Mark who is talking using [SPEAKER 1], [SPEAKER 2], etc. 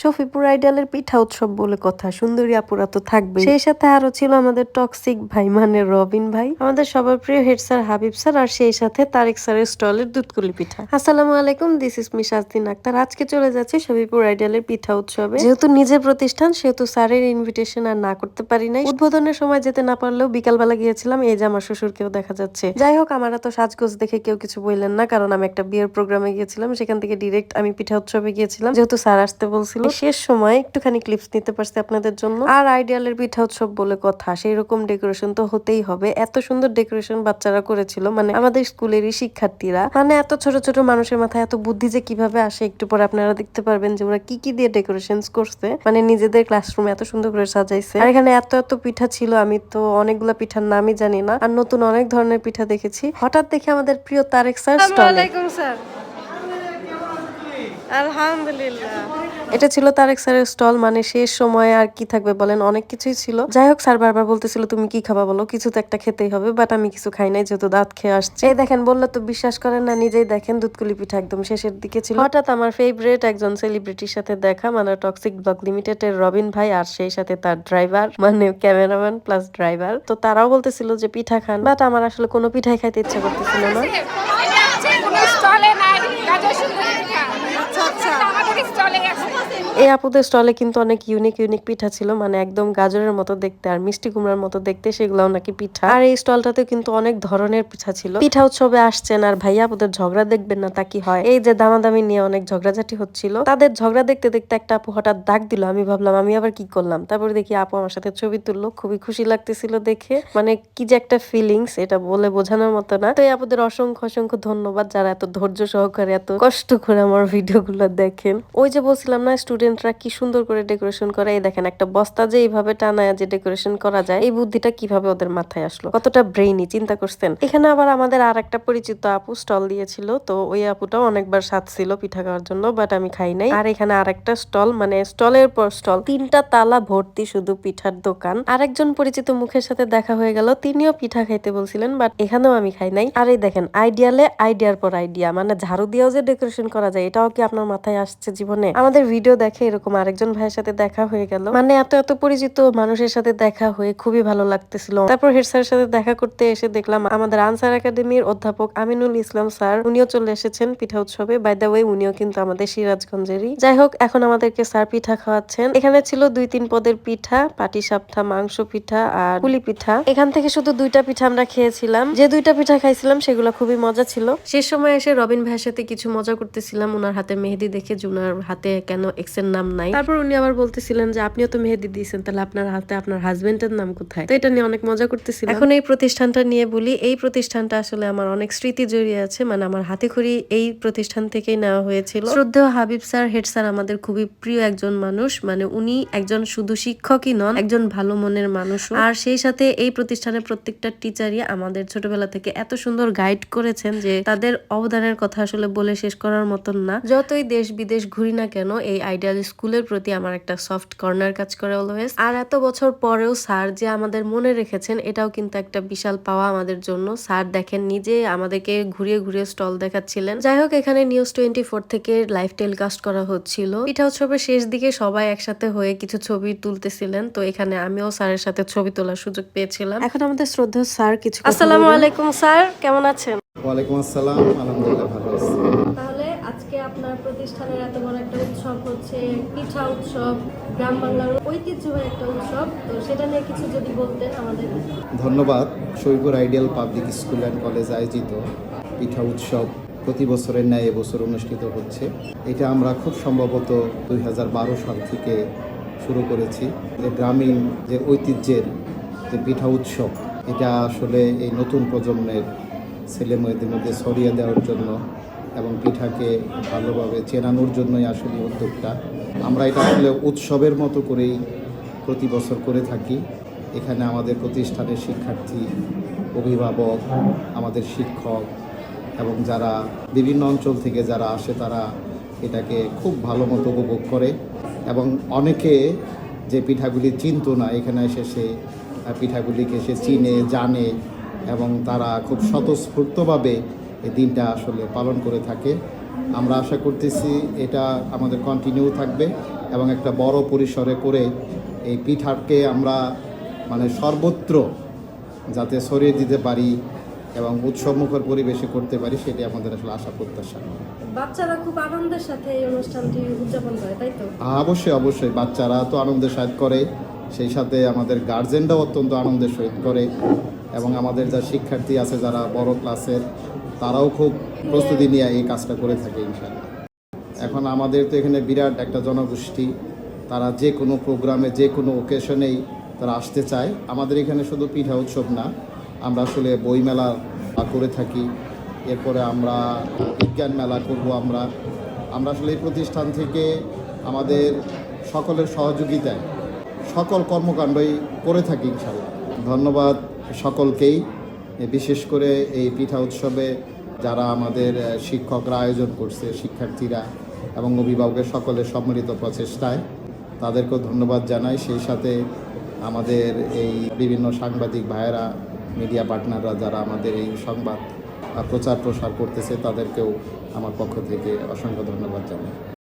[SPEAKER 1] শফিপুর আইডালের পিঠা উৎসব বলে কথা। সুন্দরী আপুরা তো থাকবে সেই সাথে আরও ছিল আমাদের টক্সিক ভাই মানে রবিন ভাই, আমাদের সবার প্রিয় হেড স্যার হাবিব স্যার, আর সেই সাথে তারেক স্যারের স্টলের দুধকুলি পিঠা। আসসালামু আলাইকুম দিস ইস মি শাস্তিন আক্তার। আজকে চলে যাচ্ছে শফিপুর আইডালের পিঠা উৎসবে। যেহেতু নিজের প্রতিষ্ঠান, সেহেতু স্যারের ইনভিটেশন আর না করতে পারি নাই। উদ্বোধনের সময় যেতে না পারলেও বিকালবেলা গিয়েছিলাম, এই যে আমার শ্বশুরকেও দেখা যাচ্ছে। যাই হোক, আমার তো সাজগোজ দেখে কেউ কিছু বললেন না, কারণ আমি একটা বিয়ের প্রোগ্রামে গিয়েছিলাম। সেখান থেকে ডিরেক্ট আমি পিঠা উৎসবে গিয়েছিলাম। যেহেতু স্যার আসতে বলছিল শেষ সময় একটুখানি ক্লিপস নিতে পারছি আপনাদের জন্য। আর আইডিয়ালের পিঠা উৎসব বলে কথা সেই রকম ডেকোরেশন তো হতেই হবে। এত সুন্দর ডেকোরেশন বাচ্চারা করেছিল মানে আমাদের স্কুলেরই শিক্ষার্থীরা। মানে এত ছোট ছোট মানুষের মাথায় এত বুদ্ধি যে কীভাবে আসে একটু পরে আপনারা দেখতে পারবেন যে ওরা কি কি দিয়ে ডেকোরেশন করছে। মানে নিজেদের ক্লাসরুমে এত সুন্দর করে সাজাইছে। আর এখানে এত এত পিঠা ছিল আমি তো অনেকগুলা পিঠার নামই জানি না। আর নতুন অনেক ধরনের পিঠা দেখেছি। হঠাৎ দেখে আমাদের প্রিয় তারেক স্যার
[SPEAKER 2] স্যার। আলহামদুলিল্লাহ।
[SPEAKER 1] এটা ছিল তারেক স্যারের স্টল মানে শেষ সময়ে আর কি থাকবে বলেন অনেক কিছুই ছিল। যাই হোক স্যার বারবার বলতেছিল তুমি কি খাবা বলো? কিছু তো একটা খেতেই হবে বাট আমি কিছু খাই নাই যেহেতু দাঁত খেয়ে আসছে। এই দেখেন বললে তো বিশ্বাস করেন না নিজেই দেখেন দুধকুলি পিঠা একদম শেষের দিকে ছিল। হঠাৎ আমার ফেভারিট একজন সেলিব্রিটির সাথে দেখা মানে টক্সিক ব্লগ লিমিটেড এর রবিন ভাই আর সেই সাথে তার ড্রাইভার মানে ক্যামেরাম্যান প্লাস ড্রাইভার তো তারাও বলতেছিল যে পিঠা খান বাট আমার আসলে কোনো পিঠাই খাইতে ইচ্ছা করতেছিল না
[SPEAKER 3] কোনো স্টলে নাই গাজর সুন্দরী পিঠা আচ্ছা আচ্ছা আমাদের স্টলে আছে
[SPEAKER 1] এই আপুদের স্টলে কিন্তু অনেক ইউনিক ইউনিক পিঠা ছিল। মানে একদম গাজরের মতো দেখতে আর মিষ্টি কুমড়ার মতো দেখতে সেগুলোও নাকি পিঠা। আর এই স্টলটাতে কিন্তু অনেক ধরনের পিঠা ছিল। পিঠা উৎসবে আসছেন আর ভাইয়া আপুদের ঝগড়া দেখবেন না তা কি হয়? এই যে দামাদামি নিয়ে অনেক ঝগড়াঝাটি হচ্ছিল। তাদের ঝগড়া দেখতে দেখতে একটা আপু হঠাৎ ডাক দিল। আমি ভাবলাম, আমি আবার কি করলাম? তারপরে দেখি আপু আমার সাথে ছবি তুললো। খুবই খুশি লাগতেছিল দেখে। মানে কি যে একটা ফিলিংস এটা বলে বোঝানোর মতো না। তো এই আপুদের অসংখ্য অসংখ্য ধন্যবাদ যারা এত ধৈর্য সহকারে, এত কষ্ট করে আমার ভিডিও গুলো দেখেন। ওই যে বলছিলাম না স্টুডেন্টরা কি সুন্দর করে ডেকোরেশন করে, এই দেখেন একটা বস্তা যে এইভাবে টানায় যে ডেকোরেশন করা যায়, এই বুদ্ধিটা কীভাবে ওদের মাথায় আসলো? কতটা ব্রেইনি চিন্তা করছেন? এখানে আবার আমাদের আর একটা পরিচিত আপু স্টল দিয়েছিল, তো ওই আপুটাও অনেকবার সাথ ছিল পিঠা খাওয়ার জন্য বাট আমি খাই নাই। আর এখানে আর একটা স্টল মানে স্টলের পর স্টল তিনটা তালা ভর্তি শুধু পিঠার দোকান। আরেকজন পরিচিত মুখের সাথে দেখা হয়ে গেল, তিনিও পিঠা খাইতে বলছিলেন বাট এখানেও আমি খাই নাই। আর এই দেখেন আইডিয়ালে আইডিয়ার পর আইডিয়া মানে ঝাড়ু দিয়েও যে ডেকোরেশন করা যায়, এটাও কি আপনার মাথায় আসছে জীবনে। আমাদের ভিডিও দেখে এরকম আরেকজন ভাইয়ের সাথে দেখা হয়ে গেল। মানে এত এত পরিচিত মানুষের সাথে দেখা হয়ে খুবই ভালো লাগতেছিল। তারপর হেড স্যারের সাথে দেখা করতে এসে দেখলাম আমাদের আনসার একাডেমির অধ্যাপক আমিনুল ইসলাম স্যার, উনিও চলে এসেছেন পিঠা উৎসবে। বাই দ্য ওয়ে উনিও কিন্তু আমাদের সিরাজগঞ্জেরই। যাই হোক, এখন আমাদেরকে স্যার পিঠা খাওয়াচ্ছেন। এখানে ছিল দুই, তিন পদের পিঠা, পাটি সাপটা, মাংস পিঠা আর পুলি পিঠা। এখান থেকে শুধু দুইটা পিঠা আমরা খেয়েছিলাম। যে দুইটা পিঠা খাইছিলাম, সেগুলো খুবই মজা ছিল। শেষ সময় এসে রবিন ভাইয়ের সাথে কিছু মজা করতেছিলাম। ওনার হাতে মেহেদি দেখে যে ওনার হাতে কেন এক্সের নাম নাই? তারপর উনি আবার বলতেছিলেন যে আপনিও তো মেহেদি দিয়েছেন তাহলে আপনার হাতে আপনার হাজবেন্ডের নাম কোথায়? তো এটা নিয়ে অনেক মজা করতেছিলাম। এখন এই প্রতিষ্ঠানটা নিয়ে বলি এই প্রতিষ্ঠানটা আসলে আমার অনেক স্মৃতি জড়িয়ে আছে মানে আমার হাতে খড়ি এই প্রতিষ্ঠান থেকেই নেওয়া হয়েছিল। শ্রদ্ধেয় হাবিব স্যার হেড স্যার আমাদের খুবই প্রিয় একজন মানুষ মানে উনি একজন শুধু শিক্ষকই নন একজন ভালো মনের মানুষ আর সেই সাথে এই প্রতিষ্ঠানের প্রত্যেকটা টিচারই আমাদের ছোটবেলা থেকে এত সুন্দর গাইড করেছেন যে তাদের অবদানের কথা আসলে বলে শেষ করার মতন না। যতই দেশ বিদেশ ঘুরি না কেন এই আইডিয়াল স্কুলের প্রতি আমার একটা সফট কর্নার কাজ করে অলওয়েজ আর এত বছর পরেও স্যার যে আমাদের মনে রেখেছেন এটাও কিন্তু একটা বিশাল পাওয়া আমাদের জন্য। স্যার দেখেন নিজে আমাদেরকে ঘুরিয়ে ঘুরিয়ে স্টল দেখাচ্ছিলেন। যাই হোক এখানে নিউজ টোয়েন্টি ফোর থেকে লাইভ টেলিকাস্ট করা হচ্ছিল। পিঠা উৎসবের শেষ দিকে সবাই একসাথে হয়ে কিছু ছবি তুলতেছিলেন তো এখানে আমিও স্যারের সাথে ছবি তোলার সুযোগ পেয়েছিলাম। এখন আমাদের শ্রদ্ধা স্যার কিছু আসসালামু আলাইকুম স্যার। কেমন আছেন?
[SPEAKER 4] ওয়ালাইকুম আসসালাম আলহামদুলিল্লাহ ভালো আছি।
[SPEAKER 1] আজকে আপনার প্রতিষ্ঠানের এত বড় একটা উৎসব হচ্ছে, পিঠা উৎসব, গ্রাম বাংলার ঐতিহ্যবাহী একটা উৎসব। তো সেটা নিয়ে কিছু যদি বলতেন আমাদের।
[SPEAKER 4] ধন্যবাদ। Shoipur ideal public school and college আয়োজিত পিঠা উৎসব প্রতি বছরের ন্যায় এবছর অনুষ্ঠিত হচ্ছে। এটা আমরা খুব সম্ভবত দুই হাজার বারো সাল থেকে শুরু করেছি। যে গ্রামীণ যে ঐতিহ্যের যে পিঠা উৎসব, এটা আসলে এই নতুন প্রজন্মের ছেলে মেয়েদের মধ্যে ছড়িয়ে দেওয়ার জন্য এবং পিঠাকে ভালোভাবে চেনানোর জন্যই আসলে উদ্যোগটা। আমরা এটা আসলে উৎসবের মতো করেই প্রতি বছর করে থাকি। এখানে আমাদের প্রতিষ্ঠানের শিক্ষার্থী, অভিভাবক, আমাদের শিক্ষক এবং যারা বিভিন্ন অঞ্চল থেকে যারা আসে তারা এটাকে খুব ভালো মতো উপভোগ করে এবং অনেকে যে পিঠাগুলি চিনতো না, এখানে এসে সে পিঠাগুলিকে সে চিনে, জানে এবং তারা খুব স্বতঃস্ফূর্তভাবে এই দিনটা আসলে পালন করে থাকে। আমরা আশা করতেছি এটা আমাদের কন্টিনিউ থাকবে এবং একটা বড় পরিসরে করে এই পিঠাকে আমরা মানে সর্বত্র যাতে ছড়িয়ে দিতে পারি এবং উৎসবমুখর পরিবেশে করতে পারি সেটি আমাদের আসলে আশা প্রত্যাশা।
[SPEAKER 2] বাচ্চারা খুব আনন্দের সাথে এই অনুষ্ঠানটি উদযাপন করে তাই তো?
[SPEAKER 4] অবশ্যই অবশ্যই। বাচ্চারা তো আনন্দের সহিত করে সেই সাথে আমাদের গার্জেনরাও অত্যন্ত আনন্দের সহিত করে এবং আমাদের যা শিক্ষার্থী আছে যারা বড় ক্লাসের তারাও খুব প্রস্তুতি নিয়ে এই কাজটা করে থাকে ইনশাল্লাহ এখন আমাদের তো এখানে বিরাট একটা জনগোষ্ঠী, তারা যে কোনো প্রোগ্রামে, যে কোনো ওকেশনেই তারা আসতে চায়। আমাদের এখানে শুধু পিঠা উৎসব না, আমরা আসলে বইমেলা করে থাকি, এরপরে আমরা বিজ্ঞান মেলা করব আমরা। আমরা আসলে এই প্রতিষ্ঠান থেকে আমাদের সকলের সহযোগিতায় সকল কর্মকাণ্ডই করে থাকি ইনশাল্লাহ ধন্যবাদ সকলকেই। বিশেষ করে এই পিঠা উৎসবে যারা আমাদের শিক্ষকরা আয়োজন করছে, শিক্ষার্থীরা এবং অভিভাবকের সকলের সম্মিলিত প্রচেষ্টায়, তাদেরকেও ধন্যবাদ জানাই। সেই সাথে আমাদের এই বিভিন্ন সাংবাদিক ভাইয়েরা, মিডিয়া পার্টনাররা যারা আমাদের এই সংবাদ প্রচার প্রসার করতেছে, তাদেরকেও আমার পক্ষ থেকে অসংখ্য ধন্যবাদ জানাই।